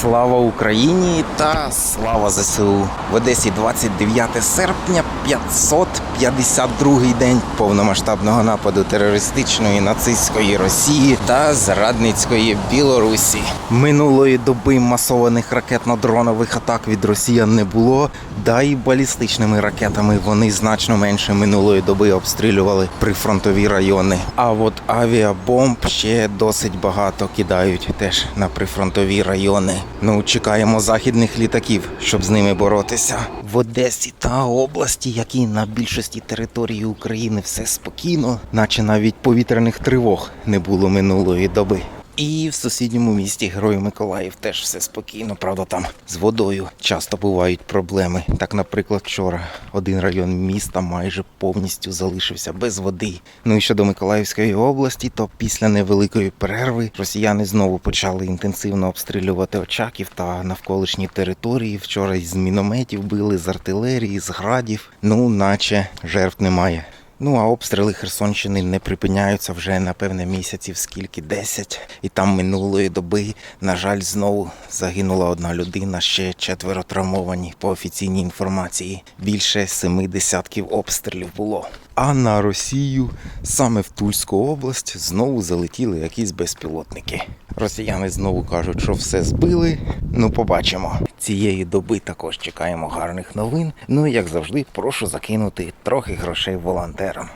Слава Україні та слава ЗСУ. В Одесі 29 серпня, 552 день повномасштабного нападу терористичної нацистської Росії та зрадницької Білорусі. Минулої доби масованих ракетно-дронових атак від росіян не було, да і балістичними ракетами вони значно менше минулої доби обстрілювали прифронтові райони. А от авіабомб ще досить багато кидають теж на прифронтові райони. Ну, чекаємо західних літаків, щоб з ними боротися. В Одесі та області, які на більшості території України, все спокійно, наче навіть повітряних тривог не було минулої доби. І в сусідньому місті Герой Миколаїв теж все спокійно. Правда, там з водою часто бувають проблеми. Так, наприклад, вчора один район міста майже повністю залишився без води. Ну і щодо Миколаївської області, то після невеликої перерви росіяни знову почали інтенсивно обстрілювати Очаків та навколишні території. Вчора із мінометів били з артилерії, з градів. Ну, наче жертв немає. Ну а обстріли Херсонщини не припиняються вже напевне місяців скільки 10. І там минулої доби, на жаль, знову загинула одна людина, ще четверо травмовані по офіційній інформації. Більше семи десятків обстрілів було. А на Росію саме в Тульську область знову залетіли якісь безпілотники. Росіяни знову кажуть, що все збили. Ну, побачимо. Цієї доби також чекаємо гарних новин. Ну і як завжди, прошу закинути трохи грошей волонтерам.